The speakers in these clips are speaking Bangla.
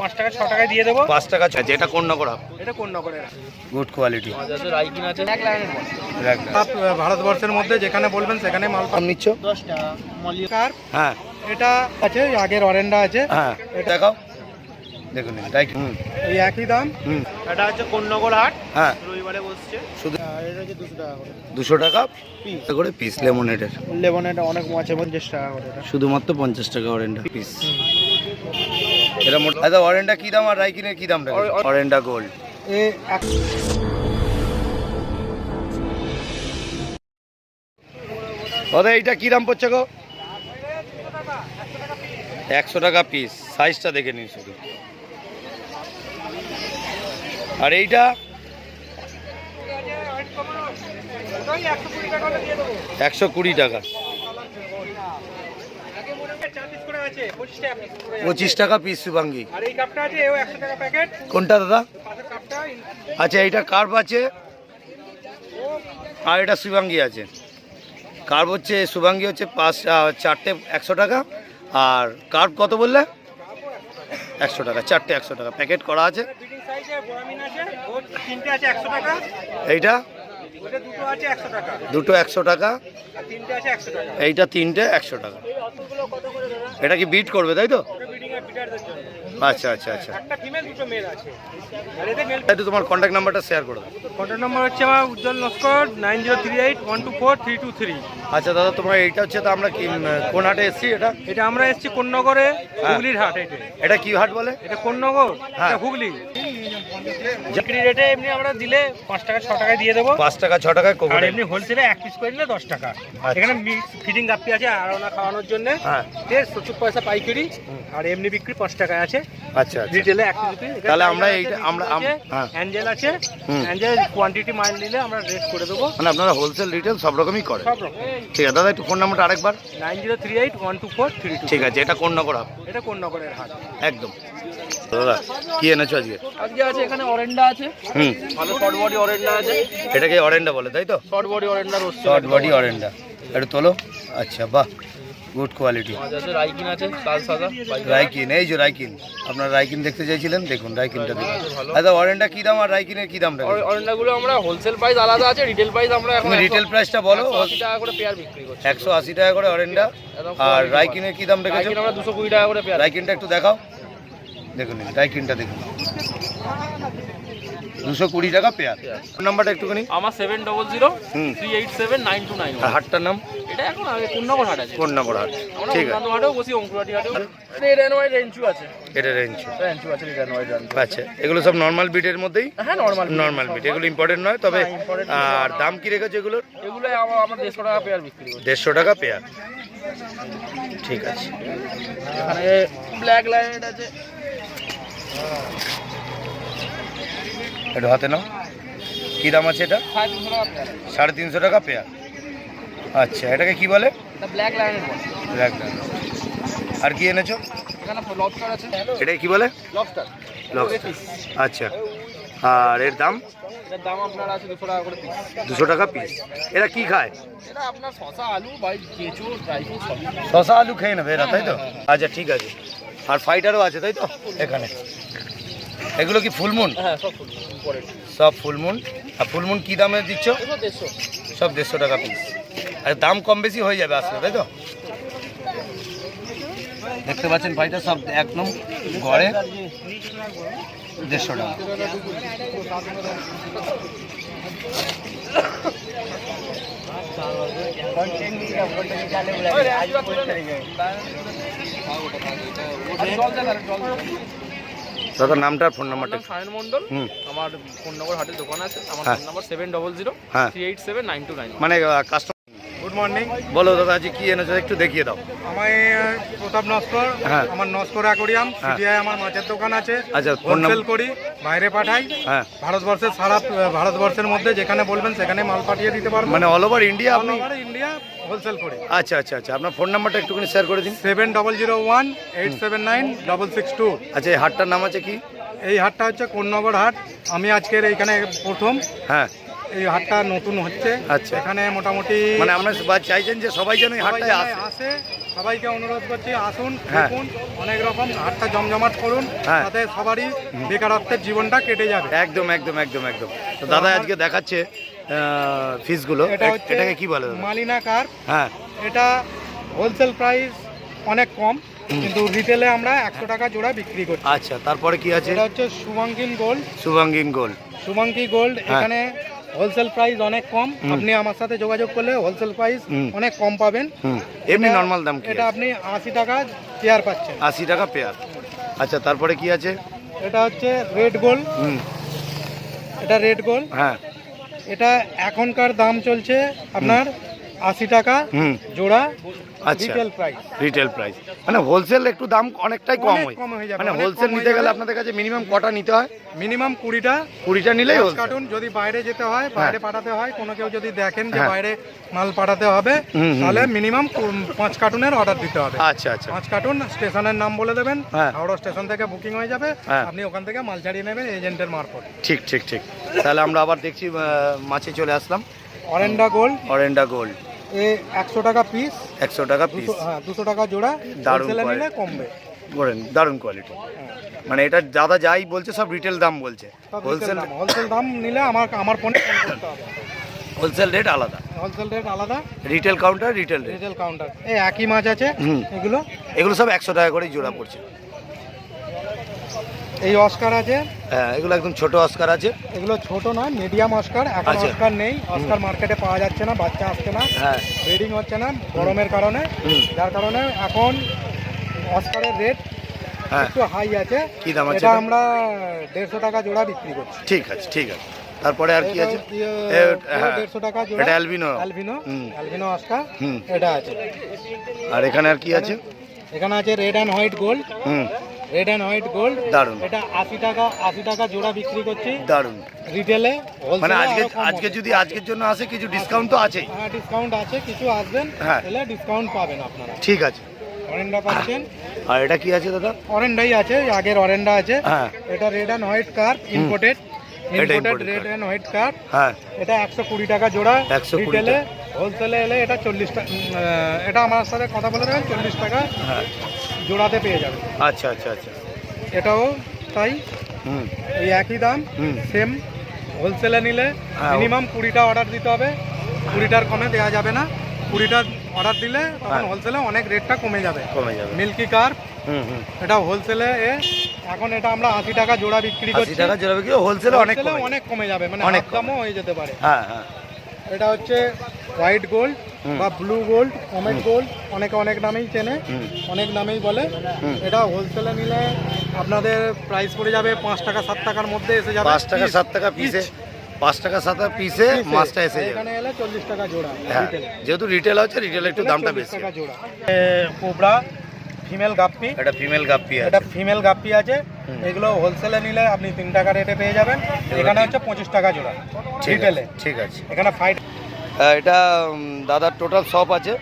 পাঁচ টাকা ছ টাকায় দিয়ে দেবো। পাঁচ টাকা আছে এটা কোন নগর এটা কোন নগরের গুড কোয়ালিটি রাইকিন আছে এক ভারতবর্ষের মধ্যে যেখানে বলবেন সেখানে মাল দাম নিচ্ছ? দশ টাকা মলিকার হ্যাঁ। এটা আছে আগের অরেন্ডা আছে। হ্যাঁ দেখাও। দেখুন এই একই দাম। হুম। এটা হচ্ছে কোন নগর হাট? হ্যাঁ। রবিবারে বসছে। শুধু দুশো টাকা করে। করে পিস লেমনেডের এটা অনেক মাছ পঞ্চাশ টাকা করে এটা। শুধুমাত্র পঞ্চাশ টাকা অরেন্ডা পিস এটা মোট আচ্ছা অরেন্ডা কি দাম আর রাইকিনের কি দাম অরেন্ডা গোল্ড এ দাদা এইটা কি দাম পড়ছে গো? একশো টাকা পিস সাইজটা দেখে নিন শুধু। আর এইটা? একশো কুড়ি টাকা। পঁচিশ টাকা পিস প্যাকেট কোনটা দাদা? আচ্ছা এইটা কার্ভ আছে। আর এটা সুবাঙ্গি আছে। কার্ভ হচ্ছে শুভাঙ্গি হচ্ছে পাঁচ চারটে একশো টাকা। আর কার্ভ কত বললে? একশো টাকা চারটে একশো টাকা। প্যাকেট করা আছে। এইটা? দুটো একশো টাকা। এইটা তিনটে একশো টাকা। এটা কি বিট করবে তাই তো? আচ্ছা আচ্ছা আচ্ছা। একটা তোমার কন্ট্যাক্ট নাম্বারটা শেয়ার করো কন্ট্যাক্ট নাম্বার হচ্ছে আমার Ujjwal Naskar nine zero three eight one two four three two three আচ্ছা দাদা তোমার এইটা হচ্ছে তো আমরা কোন হাটে এসেছি এটা? এটা আমরা এসেছি কোন্নগরে হুগলির হাট এটা এটা কি হাট বলে? এটা কোন্নগর হ্যাঁ। এটা হুগলি। বিক্রি রেটে এমনি আমরা দিলে পাঁচ টাকা ছ টাকায় দিয়ে দেবো। পাঁচ টাকা ছ টাকায় আর এমনি হোলসেলে এক পিস করে নিলে দশ টাকা। এখানে মিক্স ফিডিং গাপ্পি আছে আরোনা খাওয়ানোর জন্য। হ্যাঁ। প্রচুর পয়সা পাইকারি। আর এমনি বিক্রি পাঁচ টাকায় আছে। আচ্ছা আচ্ছা। রিটেলে এক পিস তাহলে আমরা এইটা- আমরা- আম-। অ্যাঞ্জেল আছে। অ্যাঞ্জেল কোয়ান্টিটি মাল নিলে আমরা রেট করে দেবো। মানে আপনারা হোলসেল রিটেল সব রকমই করেন? সব রকম। ঠিক আছে দাদা একটু ফোন নাম্বারটা আরেকবার। Nine zero three eight one two four three ঠিক আছে এটা কোন নগর এটা কোন নগরের হাট? একদম। দাদা কি এনেছো আজকে? আজকে আছে এখানে অরেন্ডা আছে। হুম। ভালো শর্ট বডি অরেন্ডা আছে। এটাকে অরেন্ডা বলে তাই তো? Short body অরেন্ডা roast short body অরেন্ডা। একটু তোলো। আচ্ছা বাহ। গুড কোয়ালিটি রাইকিন আছে লাল সাদা। রাইকিন এই যে রাইকিন আপনার রাইকিন দেখতে চাইছিলেন? দেখুন রাইকিনটা দেখুন। আচ্ছা অরেন্ডা কি দাম আর রাইকিনের কি দাম রাখবেন অরেন্ডা গুলো আমরা হোলসেল প্রাইস আলাদা আছে রিটেল প্রাইস আমরা এখন রিটেল প্রাইসটা বলো। আশি টাকা করে পেয়ার বিক্রি করছি। একশো আশি টাকা করে অরেন্ডা। আর রাইকিনের কি দাম রেখেছো? রাইকিন আমরা দুশো কুড়ি টাকা করে পেয়ার রাইকিনটা একটু দেখাও। দেখুন রাইকিনটা দেখুন। দুশো কুড়ি টাকা পেয়ার। ফোন নাম্বারটা একটুখানি। আমার seven double zero. Three eight seven nine two nine আর হাটটার নাম? এটা এখন আগে পূর্ণগর হাট আছে? কোন নম্বর হাট? ঠিক আছে। হাটেও বসি অঙ্কুরাটি হাটেও। রেড অ্যান্ড হোয়াইট রেঞ্চু আছে। এটা রেঞ্জ রেঞ্চু আছে রেড অ্যান্ড হোয়াইট রেঞ্চু আচ্ছা এগুলো সব নর্মাল বিটের মধ্যেই? হ্যাঁ নর্মাল নর্মাল বিট এগুলো ইম্পর্টেন্ট নয় তবে হ্যাঁ, আর দাম কি রেখেছে এগুলোর? এগুলো আমার আমরা দেড়শো টাকা পেয়ার বিক্রি করি। দেড়শো টাকা পেয়ার। ঠিক আছে। এখানে ব্ল্যাক লাইট আছে। একটু হাতে নাও। কী দাম আছে এটা? সাড়ে তিনশো টাকা পেয়ার। আচ্ছা এটাকে কি বলে? এটা ব্ল্যাক লাইনের ব্ল্যাক ডাক। আর কি এনেছো? এটাকে কি বলে? আচ্ছা। আর এর দাম? দুশো টাকা পিস এরা কি খায়? আপনার শশা আলু শশা খেয়ে নেবে এরা তাই তো? আচ্ছা ঠিক আছে। আর ফাইটারও আছে তাই তো? এখানে। এগুলো কি ফুলমুন? হ্যাঁ সব ফুলমুন আর ফুলমুন কি দামে দিচ্ছ? সব দেড়শো টাকা পিস আর দাম কম বেশি হয়ে যাবে আসলে তাই তো? দেখতে পাচ্ছেন ভাইটা সব একদম গড়ে দেড়শো টাকা। দাদার নামটা আর ফোন নাম্বারটা একটু- সায়ন মন্ডল আমার ফোন নম্বর হাটের দোকান আছে। আমার হ্যাঁ। Phone number seven double zero হ্যাঁ। Three eight seven nine two nine মানে কাস্টমার গুড মর্নিং বলো দাদা আজকে কি এনেছো? একটু দেখিয়ে দাও। আমার প্রতাপ নস্কর হ্যাঁ। আমার নস্কর অ্যাকোরিয়াম হ্যাঁ। সিটিআই আমার মাছের দোকান আছে। আচ্ছা হোলসেল করি বাইরে পাঠাই। হ্যাঁ। ভারতবর্ষের সারা ভারতবর্ষের মধ্যে যেখানে বলবেন সেখানে মাল পাঠিয়ে দিতে পারব। মানে অল ওভার ইন্ডিয়া আপনি ইন্ডিয়া হোলসেল করি। আচ্ছা আচ্ছা আচ্ছা। আপনার ফোন নাম্বারটা একটুখানি শেয়ার করে দিন। Seven double zero one eight seven nine double six two. আচ্ছা এই হাটটার নাম আছে কি? এই হাটটা হচ্ছে কোন্নগর হাট। আমি আজকের এইখানে প্রথম। হ্যাঁ। এই হাটটা নতুন হচ্ছে। আচ্ছা। এখানে মোটামুটি মানে আমরা চাইছেন যে সবাই যেন এই হাটটায় আসে। আসে। সবাইকে অনুরোধ করছি আসুন হ্যাঁ। দেখুন অনেক রকম হাটটা জমজমাট করুন। হ্যাঁ। তাতে সবারই বেকারত্বের জীবনটা কেটে যাবে। একদম একদম একদম একদম। তো দাদা আজকে দেখাচ্ছে হচ্ছে এটাকে কি বলে? মালিনা কার। হ্যাঁ। এটা হোলসেল প্রাইস অনেক কম কিন্তু রিটেলে আমরা একশো টাকা জোড়া বিক্রি করছি। আচ্ছা তারপরে কি আছে? এটা হচ্ছে shubunkin gold shubunkin gold shubunkin gold হ্যাঁ। এখানে হোলসেল প্রাইস অনেক কম। আপনি আমার সাথে যোগাযোগ করলে হোলসেল প্রাইস অনেক কম পাবেন। এমনি নর্মাল দাম এটা আপনি আশি টাকা চেয়ার পাচ্ছেন। আশি টাকা পেয়ার আচ্ছা তারপরে কি আছে? এটা হচ্ছে রেড গোল্ড এটা রেড গোল্ড হ্যাঁ। এটা এখনকার দাম চলছে আপনার আশি টাকা হুম। জোড়া আচ্ছা। রিটেল প্রাইস রিটেল প্রাইস মানে হোলসেল একটু দাম অনেকটাই কম হয়। হয়ে মানে হোলসেল নিতে গেলে আপনাদের কাছে মিনিমাম কটা নিতে হয়? মিনিমাম কুড়িটা। কুড়িটা নিলেই কার্টুন যদি বাইরে যেতে হয় বাইরে পাঠাতে হয় কোনো কেউ যদি দেখেন যে হ্যাঁ। বাইরে মাল পাঠাতে হবে তাহলে মিনিমাম পাঁচ কার্টুনের অর্ডার দিতে হবে। আচ্ছা আচ্ছা। পাঁচ কার্টুন স্টেশনের নাম বলে দেবেন হ্যাঁ। হাওড়া স্টেশন থেকে বুকিং হয়ে যাবে হ্যাঁ। আপনি ওখান থেকে মাল ছাড়িয়ে নেবেন এজেন্টের মারফত। ঠিক ঠিক ঠিক। তাহলে আমরা আবার দেখছি মাছে চলে আসলাম। অরেন্ডা গোল্ড অরেন্ডা গোল্ড এ একশো টাকা পিস একশো টাকা পিস হ্যাঁ দুশো টাকা জোড়া দারুণ। নিলে কমবে। করেন দারুণ কোয়ালিটি মানে এটা দাদা যাই বলছে সব রিটেল দাম বলছে। হোলসেল হোলসেল দাম। নিলে আমার আমার ফোনে ফোন করতে হবে। হোলসেল রেট আলাদা। হোলসেল রেট আলাদা। Retail counter retail rate retail counter এই একই মাছ আছে। এগুলো? এগুলো সব একশো টাকা করেই জোড়া পড়ছে। এই অস্কার আছে? হ্যাঁ এগুলো একদম ছোট অস্কার আছে। এগুলো ছোট না মিডিয়াম অস্কার এখন। অস্কার নেই। অস্কার মার্কেটে পাওয়া যাচ্ছে না বাচ্চা আসছে না। হ্যাঁ। ব্রিডিং হচ্ছে না গরমের কারণে। যার কারণে এখন অস্কারের রেট হ্যাঁ। একটু হাই আছে। কি দাম আছে এটা? আমরা দেড়শো টাকা জোড়া বিক্রি করছি। ঠিক আছে ঠিক আছে। তারপরে আর কি আছে? এ, হ্যাঁ। দেড়শো টাকা জোড়া। এটা অ্যালবিনো অ্যালভিনো হুম। অ্যালভিনো অস্কার হুম। এটা আছে। আর এখানে আর কি আছে? এখানে আছে red and white gold hmm. Red and white gold দারুণ। এটা আশি টাকা আশি টাকা জোড়া বিক্রি করছি। দারুণ। রিটেলে মানে আজকে আজকে যদি আজকের জন্য আসে কিছু ডিসকাউন্ট তো আছেই। হ্যাঁ ডিসকাউন্ট আছে কিছু আসবেন হ্যাঁ। তাহলে ডিসকাউন্ট পাবেন আপনারা। ঠিক আছে। অরেন্ডা পাচ্ছেন। আর এটা কি আছে দাদা? অরেন্ডাই আছে আগের অরেন্ডা আছে। হ্যাঁ। এটা red and white carp imported imported red. And white carp হ্যাঁ। এটা একশো কুড়ি টাকা জোড়া। 120 রিটেলে হোলসেলে এলে এটা চল্লিশ টাকা এটা আমার সাথে কথা বলে দেবেন চল্লিশ টাকা। হ্যাঁ। জোড়াতে পেয়ে যাবে। আচ্ছা আচ্ছা আচ্ছা। এটাও তাই। হুম। এই একই দাম হুম। সেম হোলসেলে নিলে হ্যাঁ। মিনিমাম কুড়িটা অর্ডার দিতে হবে। কুড়িটার কমে দেওয়া যাবে না। কুড়িটা অর্ডার দিলে তখন হ্যাঁ। হোলসেলে অনেক রেটটা কমে যাবে। কমে যাবে। মিল্কি কার হুম হুম। এটা হোলসেলে এ এখন এটা আমরা আশি টাকা জোড়া বিক্রি করছি। টাকা জোড়া বিক্রি হোলসেলে অনেক অনেক কমে যাবে মানে অনেক দামও হয়ে যেতে পারে। হ্যাঁ হ্যাঁ। এটা হচ্ছে হোয়াইট গোল্ড। বা ব্লু গোল্ড কমেট গোল্ড অনেকে অনেক নামেই চেনে। অনেক নামেই বলে। এটা হোলসেলে নিলে আপনাদের প্রাইস পড়ে যাবে পাঁচ টাকা সাত টাকার মধ্যে এসে যাবে পাঁচ টাকা সাত টাকা পিসে পাঁচ টাকা সাত টাকা পিসে মাছটা এসে এখানে এলে চল্লিশ টাকা জোড়া হ্যাঁ। যেহেতু রিটেল আছে রিটেলে একটু দামটা বেশি। টাকা জোড়া। Cobra female guppy. এটা ফিমেল গাপ্পি এটা ফিমেল গাপ্পি আছে। এগুলো হোলসেলে নিলে আপনি তিন টাকা রেটে পেয়ে যাবেন। এখানে হচ্ছে পঁচিশ টাকা জোড়া। ঠিক রিটেলে আছে ঠিক আছে। এখানে ফাইট এটা দাদার টোটাল শপ আছে।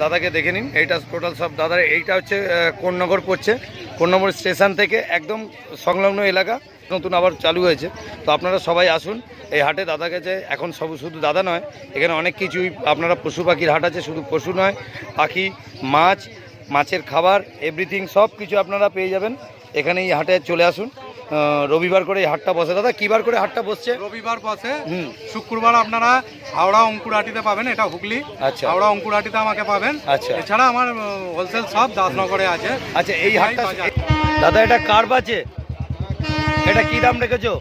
দাদাকে দেখে নিন, এইটা টোটাল শপ দাদার এইটা হচ্ছে কোন্নগর পড়ছে কোন্নগর স্টেশন থেকে একদম সংলগ্ন এলাকা, নতুন আবার চালু হয়েছে। তো আপনারা সবাই আসুন, এই হাটে দাদা কাছে। এখন সব শুধু দাদা নয়, এখানে অনেক কিছুই আপনারা পশু পাখির হাট আছে, শুধু পশু নয়, পাখি, মাছ, মাছের খাবার এভরিথিং সব কিছু আপনারা পেয়ে যাবেন। এখানে এই হাটে চলে আসুন। রবিবার করে এই হাটটা বসে। দাদা কিবার করে হাটটা বসছে? রবিবার বসে। হুম। শুক্রবার আপনারা হাওড়া অঙ্কুরাটিতে পাবেন এটা হুগলি। আচ্ছা। হাওড়া অঙ্কুরাটিতে আমাকে পাবেন। আচ্ছা। এছাড়া আমার হোলসেল সব দাসনগরে আছে। আচ্ছা এই হাটটা। দাদা এটা কার বাচে এটা কি দাম রেখেছো?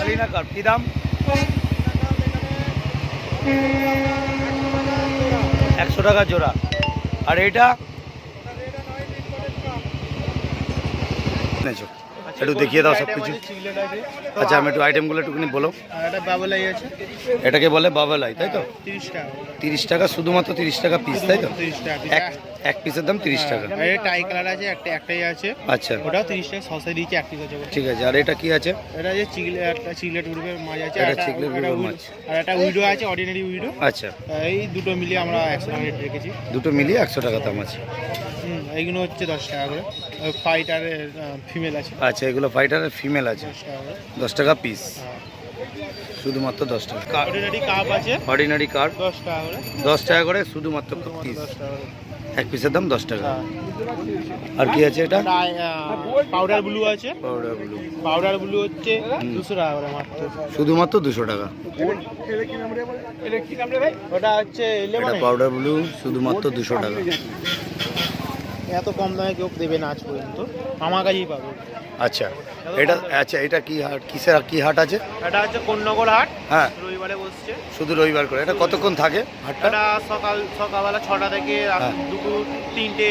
মালিনা কার। কি দাম? একশো টাকা জোড়া। আর এইটা এনেছো? একটু দেখিয়ে দাও সব কিছু আচ্ছা আমি একটু আইটেমগুলো একটুখানি বলো এটাকে বলে বাবালাই তাই তো তিরিশ টাকা শুধুমাত্র তিরিশ টাকা পিস তাই তো এক এক পিসের দাম তিরিশ টাকা। এটা টাই কালার আছে একটা একটাই আছে। আচ্ছা। ওটাও তিরিশ টাকা সসে দিয়েছে এক পিস আছে ঠিক আছে আর এটা কি আছে? এটা যে চিগলে একটা চিগলেট গ্রুপের মাছ আছে এটা চিগলেট গ্রুপের মাছ। আর একটা উইডো আছে অর্ডিনারি উইডো। আচ্ছা। এই দুটো মিলিয়ে আমরা একশো টাকা রেট রেখেছি। দুটো মিলিয়ে একশো টাকা দাম আছে। এইগুলো হচ্ছে দশ টাকা করে। ফাইটার ফিমেল আছে। আচ্ছা এগুলো ফাইটারের ফিমেল আছে। দশ টাকা পিস হ্যাঁ। শুধুমাত্র দশ টাকা। অর্ডিনারি কাপ আছে। অর্ডিনারি কাপ দশ টাকা করে। দশ টাকা করে শুধুমাত্র পিস দশ টাকা করে। এক পিসের দাম দশ টাকা। হ্যাঁ। আর কি আছে এটা? পাউডার ব্লু আছে। পাউডার ব্লু পাউডার ব্লু হচ্ছে দুশো টাকা করে মাত্র। শুধুমাত্র দুশো টাকা। ওটা হচ্ছে এটা পাউডার ব্লু শুধুমাত্র দুশো টাকা। এত কম দামে কেউ দেবে না আজ পর্যন্ত। আমার কাছেই পাবে। আচ্ছা এটা আচ্ছা এটা কি হাট কিসের কি হাট আছে? এটা হচ্ছে কোন্নগর হাট। হ্যাঁ। রবিবারে বসছে। শুধু রবিবার করে। এটা কতক্ষণ থাকে হাটটা? এটা সকাল সকালবেলা ছটা থেকে রাত হ্যাঁ। দুপুর তিনটে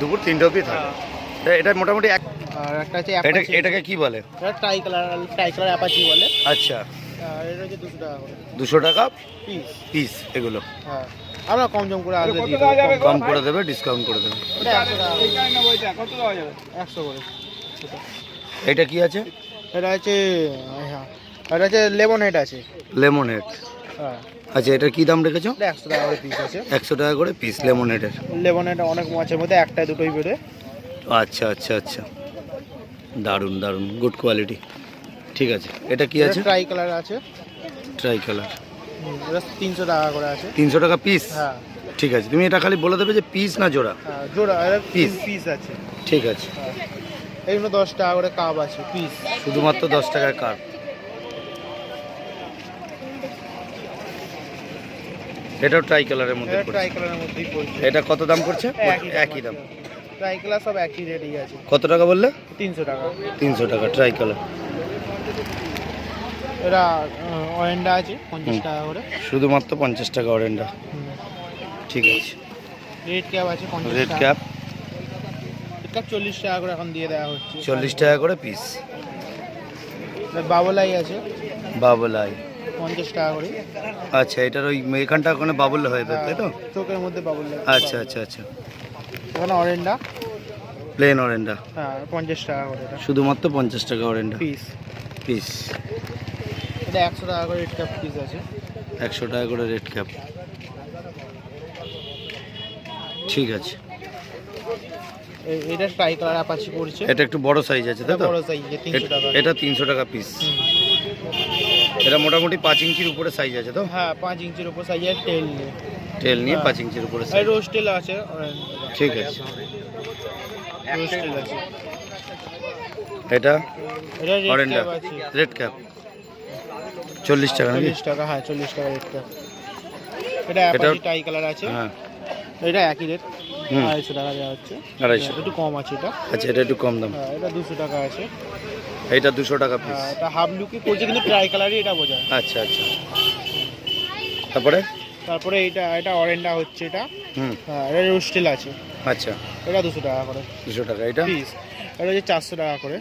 দুপুর তিনটে অবধি থাকে। হ্যাঁ। এটা- মোটামুটি এক আর একটা হচ্ছে এটা এটাকে কি বলে? এটা try colour try colour Apache বলে। আচ্ছা। এটা হচ্ছে দুশো টাকা দুশো টাকা পিস পিস এগুলো। হ্যাঁ। আমরা কম জম করে আসলে কম করে দেবে ডিসকাউন্ট করে দেবে। এটা একশো করে। এটা কি আছে? এটা হচ্ছে এটা হচ্ছে লেমন হেড আছে। লেমন হেড হ্যাঁ। আচ্ছা এটা কি দাম রেখেছো? একশো টাকা করে পিস আছে। একশো টাকা করে পিস লেমন হেডের লেমন হেড অনেক মাছের মধ্যে একটাই দুটোই বেরোয়। আচ্ছা আচ্ছা আচ্ছা। দারুণ দারুণ। গুড কোয়ালিটি ঠিক আছে। এটা কি আছে? ট্রাই কালার আছে। ট্রাই কালার এটা তিনশো টাকা করে আছে। তিনশো টাকা পিস হ্যাঁ। ঠিক আছে। তুমি এটা খালি বলে দেবে যে পিস না জোড়া? হ্যাঁ জোড়া Piece. পিস আছে। ঠিক আছে। হ্যাঁ। এইগুলো দশ টাকা করে কাপ আছে পিস শুধুমাত্র দশ টাকার কার এটাও ট্রাই কালারের মধ্যে এটা। ট্রাই কালারের মধ্যেই পড়ছে। এটা কত দাম করছে একই দাম ট্রাই কালার সব একই রেটই আছে। কত টাকা বললে? তিনশো টাকা। তিনশো টাকা ট্রাই কালার। এটা অরেন্ডা আছে পঞ্চাশ। টাকা করে। শুধুমাত্র পঞ্চাশ টাকা অরেন্ডা। ঠিক আছে। রেড ক্যাপ আছে রেড ক্যাপ। ক্যাপ চল্লিশ টাকা করে এখন দিয়ে দেওয়া হচ্ছে। চল্লিশ টাকা করে পিস। বাবলাই আছে। বাবল আই পঞ্চাশ টাকা করে। আচ্ছা এটার ওই এখানটা ওখানে বাবল হয়ে যাবে তাই তো? হ্যাঁ, চোখের মধ্যে বাবল আচ্ছা আচ্ছা আচ্ছা। এখানে অরেন্ডা। প্লেন অরেন্ডা। হ্যাঁ পঞ্চাশ টাকা করে এটা। শুধুমাত্র পঞ্চাশ টাকা অরেন্ডা? পিস। পিস। এটা একশো টাকা করে রেড ক্যাপ পিস আছে। একশো টাকা করে রেড ক্যাপ ঠিক আছে। এটা ট্রাই কালার অ্যাপাচি পড়ছে। এটা একটু বড় সাইজ আছে তাই তো? বড় সাইজ টাকা এটা তিনশো টাকা পিস। এটা মোটামুটি পাঁচ ইঞ্চির উপরে সাইজ আছে তো? হ্যাঁ পাঁচ ইঞ্চির উপরে সাইজ আছে টেল নিয়ে। টেল নিয়ে হ্যাঁ। পাঁচ ইঞ্চির উপরে সাইজ রোজ টেল আছে। ঠিক আছে। রোজ টেল আছে। এটা? এটা রেড ক্যাপ আছে। রেড ক্যাপ চল্লিশ টাকা নাকি? চল্লিশ টাকা হ্যাঁ চল্লিশ টাকা রেড ক্যাপ এটা অ্যাপাচি টাই কালার আছে। হ্যাঁ। এটা একই রেট আড়াইশো টাকা দেওয়া হচ্ছে। আড়াইশো। একটু কম আছে এটা। আচ্ছা এটা একটু কম দাম। হ্যাঁ এটা দুশো টাকা আছে। এইটা দুশো টাকা পিস হ্যাঁ এটা হাফ লুকি করছে কিন্তু ট্রাই কালারই এটা বোঝায়। আচ্ছা আচ্ছা। তারপরে? তারপরে এটা এটা অরেন্ডা হচ্ছে এটা। হুম। হ্যাঁ এটা রোস্টেল আছে। আচ্ছা। এটা দুশো টাকা করে। দুশো টাকা এটা? পিস এটা হচ্ছে চারশো টাকা করে।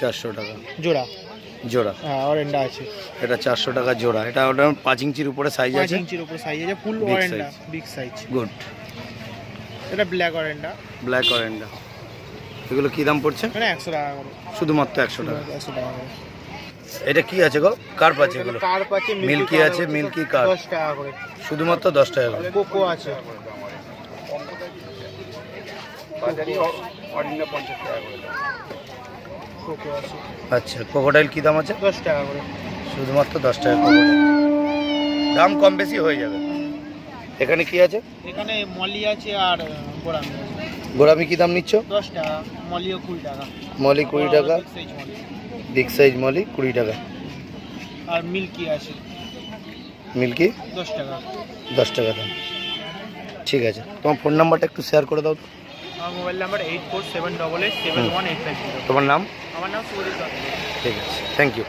চারশো টাকা। জোড়া। জোড়া। হ্যাঁ অরেন্ডা আছে। এটা চারশো টাকা জোড়া। এটা ওটা পাঁচ ইঞ্চির উপরে সাইজ আছে? ইঞ্চির উপর সাইজ আছে full oranda big size good এটা ব্ল্যাক অরেন্ডা ব্ল্যাক অরেন্ডা এগুলো কি দাম পড়ছে? মানে একশো টাকা করে। শুধুমাত্র একশো টাকা। একশো টাকা করে। এটা কি আছে গো? কার্প আছে এগুলো। কার্প আছে মিল্কি আছে, milky carp। দশ টাকা করে। শুধুমাত্র দশ টাকা করে। কোকো আছে। কোকো আছে। আচ্ছা ক্রোকোডাইল কি দাম আছে? দশ টাকা করে। শুধুমাত্র দশ টাকা করে দাম কম বেশি হয়ে যাবে। এখানে কি আছে? এখানে মলি আছে আর গোড়ামি আছে। গোলামি কি দাম নিচ্ছ? দশ টাকা মলিও কুড়ি টাকা। মলি কুড়ি টাকা। Big size molly. কুড়ি টাকা। আর মিল্কি আছে। মিল্কি? দশ টাকা। দশ টাকা দাম। ঠিক আছে। তোমার ফোন নাম্বারটা একটু শেয়ার করে দাও তো। আমার mobile number eight four seven double eight seven one eight five তোমার নাম? আমার নাম সুরজিৎ ঠিক আছে। Thank you